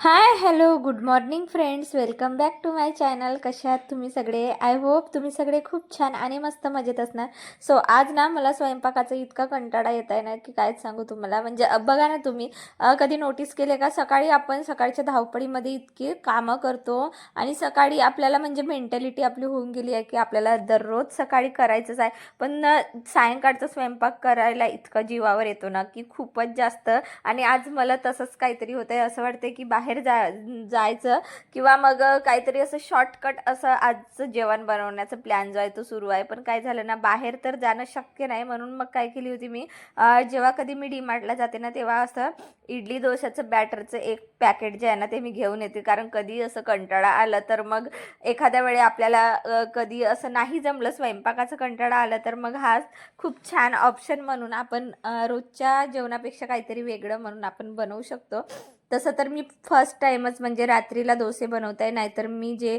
Hi hello good morning friends welcome back to my channel कशा आहात तुम्ही सगळे? आय होप तुम्ही सगळे खूप छान आणि मस्त मजेत असणार. सो आज ना मला स्वयंपाकाचा इतका कंटाळा येत आहे ना की कायच सांगू तुम्हाला? म्हणजे बघा ना तुम्ही कधी नोटीस केले का? सकाळी आपण सकाळच्या धावपळीमध्ये इतकी कामं करतो आणि सकाळी आपल्याला म्हणजे मेंटॅलिटी आपली होऊन गेली आहे की आपल्याला दररोज सकाळी करायचंच आहे. पण सायंकाळचा स्वयंपाक करायला इतकं जीवावर येतो ना की खूपच जास्त. आणि आज मला तसंच काहीतरी होतं आहे असं वाटतं की बाहेर बाहेर जा जायचं किंवा मग काहीतरी असं शॉर्टकट असं आजचं जेवण बनवण्याचा प्लॅन जो आहे तो सुरू आहे. पण काय झालं ना बाहेर तर जाणं शक्य नाही. म्हणून मग काय केली होती मी जेव्हा कधी मी डीमार्टला जाते ना तेव्हा असं इडली डोशाचं बॅटरचं एक पॅकेट जे आहे ना ते मी घेऊन येते. कारण कधी असं कंटाळा आलं तर मग एखाद्या वेळी आपल्याला कधी असं नाही जमलं स्वयंपाकाचं कंटाळा आला तर मग हा खूप छान ऑप्शन म्हणून आपण रोजच्या जेवणापेक्षा काहीतरी वेगळं म्हणून आपण बनवू शकतो. तसं तर मी फर्स्ट टाईमच म्हणजे रात्रीला डोसे बनवत आहे नाहीतर मी जे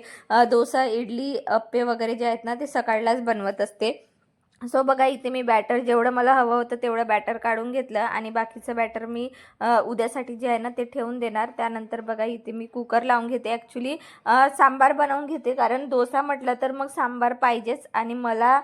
डोसा इडली अप्पे वगैरे जे आहेत ना ते सकाळलाच बनवत असते. सो बघा इथे मी बॅटर जेवढं मला हवं होतं तेवढं बॅटर काढून घेतलं आणि बाकीचं बॅटर मी उद्यासाठी जे आहे ना ते ठेवून देणार. त्यानंतर बघा इथे मी कुकर लावून घेते. ॲक्च्युली सांबार बनवून घेते कारण डोसा म्हटलं तर मग सांबार पाहिजेच आणि मला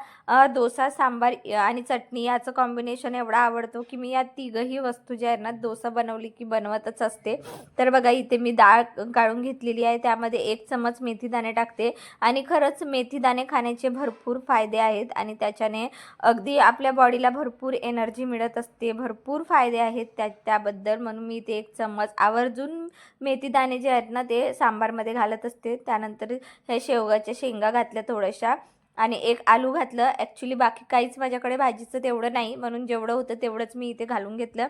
डोसा सांबार आणि चटणी याचं कॉम्बिनेशन एवढा आवडतो की मी या तिघही वस्तू ज्या आहे ना डोसा बनवली की बनवतच असते. तर बघा इथे मी डाळ काढून घेतलेली आहे. त्यामध्ये एक चमच मेथीदाणे टाकते आणि खरंच मेथीदाणे खाण्याचे भरपूर फायदे आहेत आणि त्याच्याने अगदी आपल्या बॉडीला भरपूर एनर्जी मिळत असते भरपूर फायदे आहेत त्या त्याबद्दल. म्हणून मी ते एक चम्मच आवर्जून मेथीदाणे जे आहेत ना ते सांबारमध्ये घालत असते. त्यानंतर ह्या शेवगाच्या शेंगा घातल्या थोड्याशा आणि एक आलू घातलं. ॲक्च्युली बाकी काहीच माझ्याकडे भाजीचं तेवढं नाही. म्हणून जेवढं होतं तेवढंच मी इथे घालून घेतलं.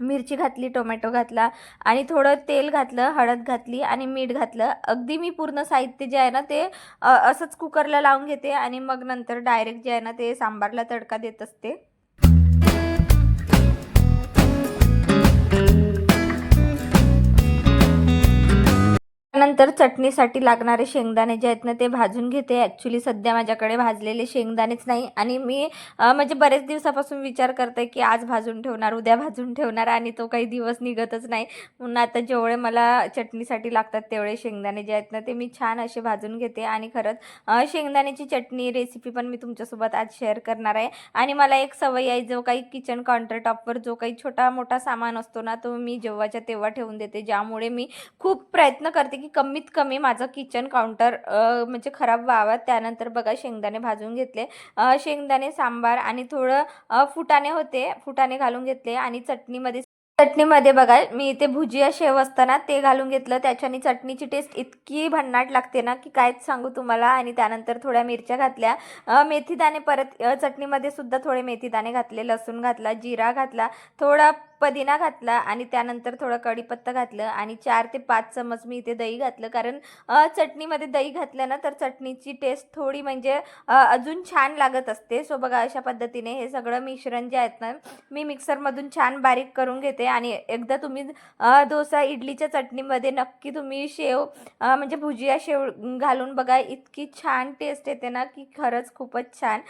मिरची घातली टोमॅटो घातला आणि थोडं तेल घातलं हळद घातली आणि मीठ घातलं. अगदी मी पूर्ण साहित्य जे आहे ना ते असंच कुकरला लावून घेते आणि मग नंतर डायरेक्ट जे आहे ना ते सांबारला तडका देत असते. तर चटणीसाठी लागणारे शेंगदाणे जे आहेत ना ते भाजून घेते. ॲक्च्युली सध्या माझ्याकडे भाजलेले शेंगदाणेच नाही. आणि मी म्हणजे बरेच दिवसापासून विचार करते की आज भाजून ठेवणार उद्या भाजून ठेवणार आणि तो काही दिवस निघतच नाही. म्हणून आता जेवढे मला चटणीसाठी लागतात तेवढे शेंगदाणे जे आहेत ना ते मी छान असे भाजून घेते. आणि खरंच शेंगदाण्याची चटणी रेसिपी पण मी तुमच्यासोबत आज शेअर करणार आहे. आणि मला एक सवय आहे जो काही किचन काउंटर टॉपवर जो काही छोटा मोठा सामान असतो ना तो मी जेव्हाच्या तेव्हा ठेवून देते. ज्यामुळे मी खूप प्रयत्न करते की कमीत कमी माझं किचन काउंटर म्हणजे खराब व्हावं. त्यानंतर बघा शेंगदाणे भाजून घेतले. शेंगदाणे सांबार आणि थोडं फुटाणे होते. फुटाणे घालून घेतले आणि चटणीमध्ये चटणीमध्ये बघा मी इथे भुजिया शेव असताना ते घालून घेतलं. त्याच्याने चटणीची टेस्ट इतकी भन्नाट लागते ना की कायच सांगू तुम्हाला? आणि त्यानंतर थोड्या मिरच्या घातल्या. मेथीदाणे परत चटणीमध्ये सुद्धा थोडे मेथीदाणे घातले. लसूण घातला जिरा घातला. थोडा पदिना घातला आणि त्यानंतर थोडं कढीपत्ता घातलं आणि चार ते पाच चमच मी इथे दही घातलं. कारण चटणीमध्ये दही घातलं ना तर चटणीची टेस्ट थोडी म्हणजे अजून छान लागत असते. सो बघा अशा पद्धतीने हे सगळं मिश्रण जे आहेत ना मी मिक्सरमधून छान बारीक करून घेते आणि एकदा तुम्ही डोसा इडलीच्या चटणीमध्ये नक्की तुम्ही शेव म्हणजे भुजिया शेव घालून बघा इतकी छान टेस्ट येते ना की खरंच खूपच छान.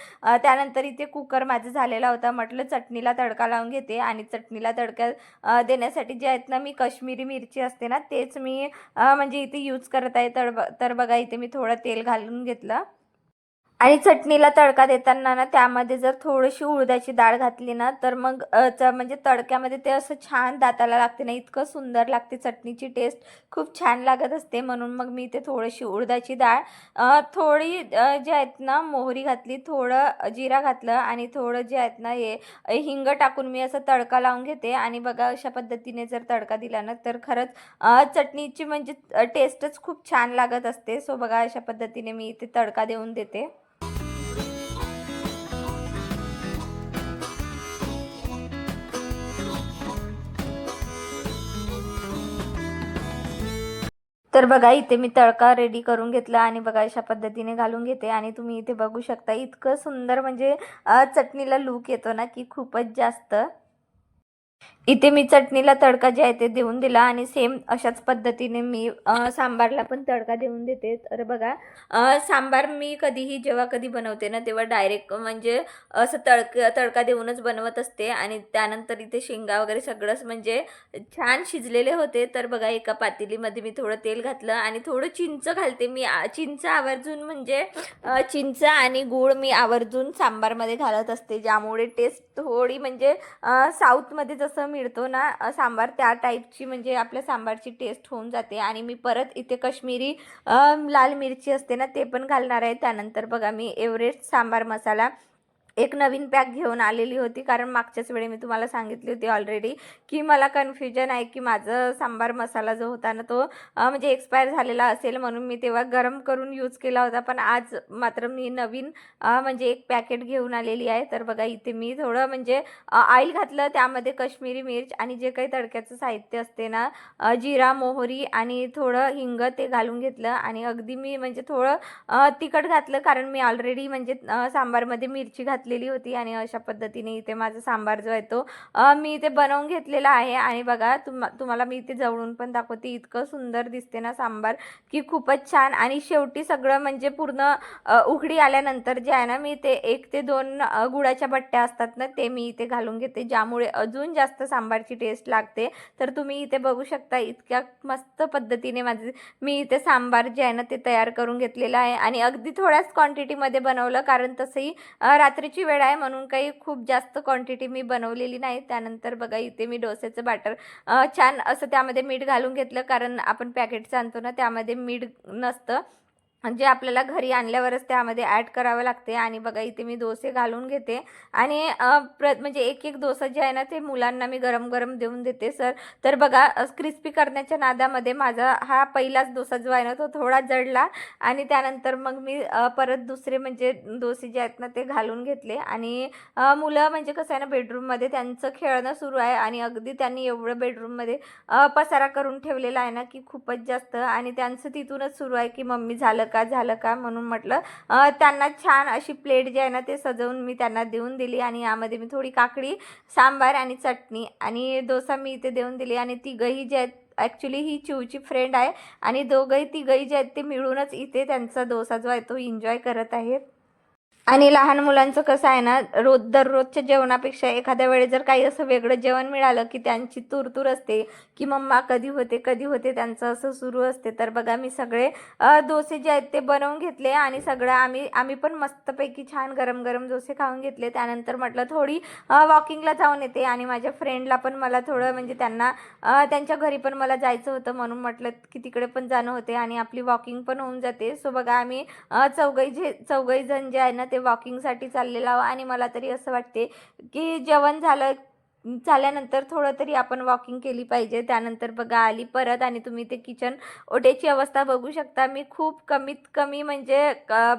त्यानंतर इथे कुकर माझं झालेला होता. म्हटलं चटणीला तडका लावून घेते आणि चटणीला तडका देण्यासाठी जे आहेत ना मी कश्मीरी मिरची असते ना तेच मी म्हणजे इथे यूज करत आहे. तर तर बघा इथे मी थोडं तेल घालून घेतलं. आणि चटणीला तडका देताना ना त्यामध्ये जर थोडीशी उडदाची डाळ घातली ना तर मग च म्हणजे तडक्यामध्ये ते असं छान दाताला लागते ना इतकं सुंदर लागते चटणीची टेस्ट खूप छान लागत असते. म्हणून मग मी ते थोडीशी उडदाची डाळ थोडी जे आहेत ना मोहरी घातली थोडं जिरा घातलं आणि थोडं जे आहेत ना हे हिंग टाकून मी असं तडका लावून घेते. आणि बघा अशा पद्धतीने जर तडका दिला ना तर खरंच चटणीची म्हणजे टेस्टच खूप छान लागत असते. सो बघा अशा पद्धतीने मी इथे तडका देऊन देते. तर बघा इथे मी तडका रेडी करून घेतला आणि बघा अशा पद्धतीने घालून घेते. आणि तुम्ही इथे बघू शकता इतकं सुंदर म्हणजे चटणीला लूक येतो ना की खूपच जास्त. इथे मी चटणीला तडका जे आहे ते देऊन दिला आणि सेम अशाच पद्धतीने मी सांबारला पण तडका देऊन देते. तर बघा सांबार मी कधीही जेव्हा कधी बनवते ना तेव्हा डायरेक्ट म्हणजे असं तडक तडका देऊनच बनवत असते. आणि त्यानंतर इथे शेंगा वगैरे सगळंच म्हणजे छान शिजलेले होते. तर बघा एका पातेलीमध्ये मी थोडं तेल घातलं आणि थोडं चिंच घालते मी. चिंच आवर्जून म्हणजे चिंच आणि गूळ मी आवर्जून सांबारमध्ये घालत असते. ज्यामुळे टेस्ट थोडी म्हणजे साऊथमध्ये जसं मिळतो ना सांबार त्या टाईपची म्हणजे आपल्या सांबारची टेस्ट होऊन जाते. आणि मी परत इथे कश्मीरी लाल मिरची असते ना ते पण घालणार आहे. त्यानंतर बघा मी एव्हरेस्ट सांबार मसाला एक नवीन पॅक घेऊन आलेली होती. कारण मागच्याच वेळी मी तुम्हाला सांगितली होती ऑलरेडी की मला कन्फ्युजन आहे की माझं सांबार मसाला जो होता ना तो म्हणजे एक्सपायर झालेला असेल म्हणून मी तेव्हा गरम करून यूज केला होता. पण आज मात्र मी नवीन म्हणजे एक पॅकेट घेऊन आलेली आहे. तर बघा इथे मी थोडं म्हणजे ऑइल घातलं. त्यामध्ये कश्मीरी मिर्च आणि जे काही तडक्याचं साहित्य असते ना जिरा मोहरी आणि थोडं हिंग ते घालून घेतलं. आणि अगदी मी म्हणजे थोडं तिखट घातलं. कारण मी ऑलरेडी म्हणजे सांबारमध्ये मिरची घातलेली होती आणि अशा पद्धतीने इथे माझा सांबार जो आहे तो मी इथे बनवून घेतलेला आहे. आणि बघा तुम तुम्हाला मी इथे जवळून पण दाखवते. इतकं सुंदर दिसते ना सांबार की खूपच छान. आणि शेवटी सगळं म्हणजे पूर्ण उघडी आल्यानंतर जे आहे ना मी ते एक ते दोन गुळाच्या बट्ट्या असतात ना ते मी इथे घालून घेते ज्यामुळे अजून जास्त सांबारची टेस्ट लागते. तर तुम्ही इथे बघू शकता इतक्या मस्त पद्धतीने माझे मी इथे सांबार जे आहे ना ते तयार करून घेतलेलं आहे. आणि अगदी थोड्याच क्वांटिटीमध्ये बनवलं कारण तसंही रात्री रात्रीची वेळ आहे म्हणून काही खूप जास्त क्वांटिटी मी बनवलेली नाही. त्यानंतर बघा इथे मी डोस्याचं बॅटर छान असं त्यामध्ये मीठ घालून घेतलं. कारण आपण पॅकेटचं आणतो ना त्यामध्ये मीठ नसतं. जे आपल्याला घरी आणल्यावरच त्यामध्ये ॲड करावं लागते. आणि बघा इथे मी डोसे घालून घेते. आणि प्र म्हणजे एक एक डोसा जे आहे ना ते मुलांना मी गरम गरम देऊन देते सर. तर बघा क्रिस्पी करण्याच्या नादामध्ये माझा हा पहिलाच डोसा जो आहे ना तो थोडा जडला. आणि त्यानंतर मग मी परत दुसरे म्हणजे डोसे जे आहेत ना ते घालून घेतले. आणि मुलं म्हणजे कसं आहे ना बेडरूममध्ये त्यांचं खेळणं सुरू आहे. आणि अगदी त्यांनी एवढं बेडरूममध्ये पसारा करून ठेवलेला आहे ना की खूपच जास्त. आणि त्यांचं तिथूनच सुरू आहे की मम्मी झालं का झालं का म्हणून म्हटलं. त्यांना छान अशी प्लेट जी आहे ना ते सजवून मी त्यांना देऊन दिली आणि यामध्ये मी थोडी काकडी सांबार आणि चटणी आणि डोसा मी इथे देऊन दिली आणि तिघंही जे आहेत ॲक्च्युली ही चिवची फ्रेंड आहे आणि दोघंही तिघंही जे आहेत ते मिळूनच इथे त्यांचा डोसा जो आहे तो एन्जॉय करत आहेत. आणि लहान मुलांचं कसं आहे ना रोज दररोजच्या जेवणापेक्षा एखाद्या वेळेस जर काही असं वेगळं जेवण मिळालं की त्यांची तुरतूर असते की मम्मा कधी होते कधी होते त्यांचं असं सुरू असते. तर बघा मी सगळे डोसे जे आहेत ते बनवून घेतले आणि सगळं आम्ही आम्ही पण मस्तपैकी छान गरम गरम डोसे खाऊन घेतले. त्यानंतर म्हटलं थोडी वॉकिंगला जाऊन येते आणि माझ्या फ्रेंडला पण मला थोडं म्हणजे त्यांना त्यांच्या घरी पण मला जायचं होतं म्हणून म्हटलं की तिकडे पण जाणं होते आणि आपली वॉकिंग पण होऊन जाते. सो बघा आम्ही अ, चौघई जे चौघई जण जे आहे ना ते वॉकिंगसाठी चाललेलं आहो. आणि मला तरी असं वाटते की जेवण झालं झाल्यानंतर थोडं तरी आपण वॉकिंग केली पाहिजे. त्यानंतर बघा आली परत आणि तुम्ही ते किचन ओट्याची अवस्था बघू शकता. मी खूप कमीत कमी म्हणजे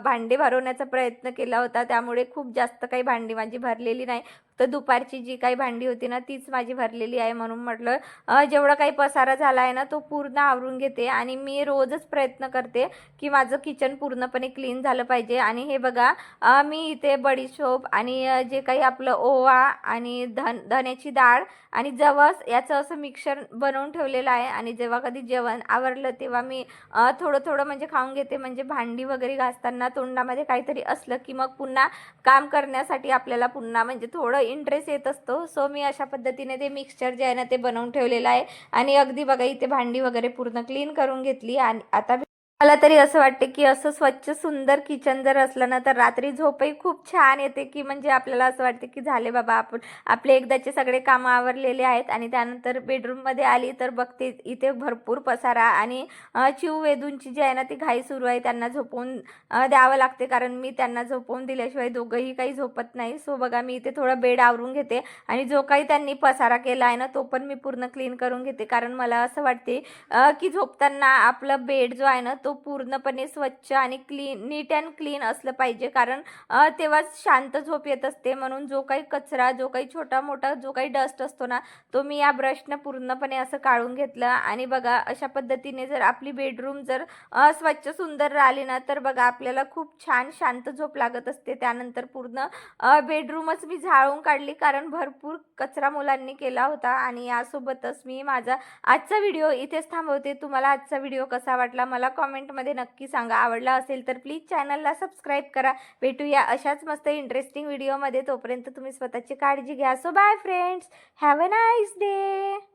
भांडे भरवण्याचा प्रयत्न केला होता. त्यामुळे खूप जास्त काही भांडी माझी भरलेली नाही. तर दुपारची जी काही भांडी होती ना तीच माझी भरलेली आहे म्हणून म्हटलं जेवढा काही पसारा झाला आहे ना तो पूर्ण आवरून घेते आणि मी रोजच प्रयत्न करते की माझं किचन पूर्णपणे क्लीन झालं पाहिजे. आणि हे बघा मी इथे बडीशोप आणि जे काही आपलं ओवा आणि धन धण्याची डाळ आणि जवस याचं असं मिक्सर बनवून ठेवलेलं आहे. आणि जेव्हा कधी जेवण आवरलं तेव्हा मी थोडं थोडं म्हणजे खाऊन घेते. म्हणजे भांडी वगैरे घासताना तोंडामध्ये काहीतरी असलं की मग पुन्हा काम करण्यासाठी आपल्याला पुन्हा म्हणजे थोडं इंटरेस्ट येत असतो. सो मी अशा पद्धतीने ते मिक्सचर जे आहे ना ते बनवून ठेवलेलं आहे. आणि अगदी बघा इथे भांडी वगैरे पूर्ण क्लीन करून घेतली. आणि आता मला तरी असं वाटते की असं स्वच्छ सुंदर किचन जर असलं ना तर रात्री झोपही खूप छान येते की म्हणजे आपल्याला असं वाटते की झाले बाबा आपण आपले एकदाचे सगळे कामं आवरलेले आहेत आणि त्यानंतर बेडरूममध्ये आली तर बघते इथे भरपूर पसारा आणि चिव वेदूंची जी आहे ना ती घाई सुरू आहे त्यांना झोपवून द्यावं लागते. कारण मी त्यांना झोपवून दिल्याशिवाय दोघंही काही झोपत नाही. सो बघा मी इथे थोडा बेड आवरून घेते आणि जो काही त्यांनी पसारा केला आहे ना तो पण मी पूर्ण क्लीन करून घेते. कारण मला असं वाटते की झोपताना आपलं बेड जो आहे ना तो पूर्णपणे स्वच्छ आणि क्लीन नीट अँड क्लीन असलं पाहिजे. कारण तेव्हाच शांत झोप येत असते. म्हणून जो काही कचरा जो काही छोटा मोठा जो काही डस्ट असतो ना तो मी या ब्रशनं पूर्णपणे असं काढून घेतलं. आणि बघा अशा पद्धतीने जर आपली बेडरूम जर स्वच्छ सुंदर राहिली ना तर बघा आपल्याला खूप छान शांत झोप लागत असते. त्यानंतर पूर्ण बेडरूमच मी झाळून काढली. कारण भरपूर कचरा मुलांनी केला होता. आणि यासोबतच मी माझा आजचा व्हिडिओ इथेच थांबवते. तुम्हाला आजचा व्हिडिओ कसा वाटला मला कॉमेंट कमेंटमध्ये नक्की सांगा. आवडला असेल तर प्लीज चॅनलला सबस्क्राईब करा. भेटूया अशाच मस्त इंटरेस्टिंग व्हिडिओमध्ये तोपर्यंत तुम्ही स्वतःची काळजी घ्या. So bye friends have a nice day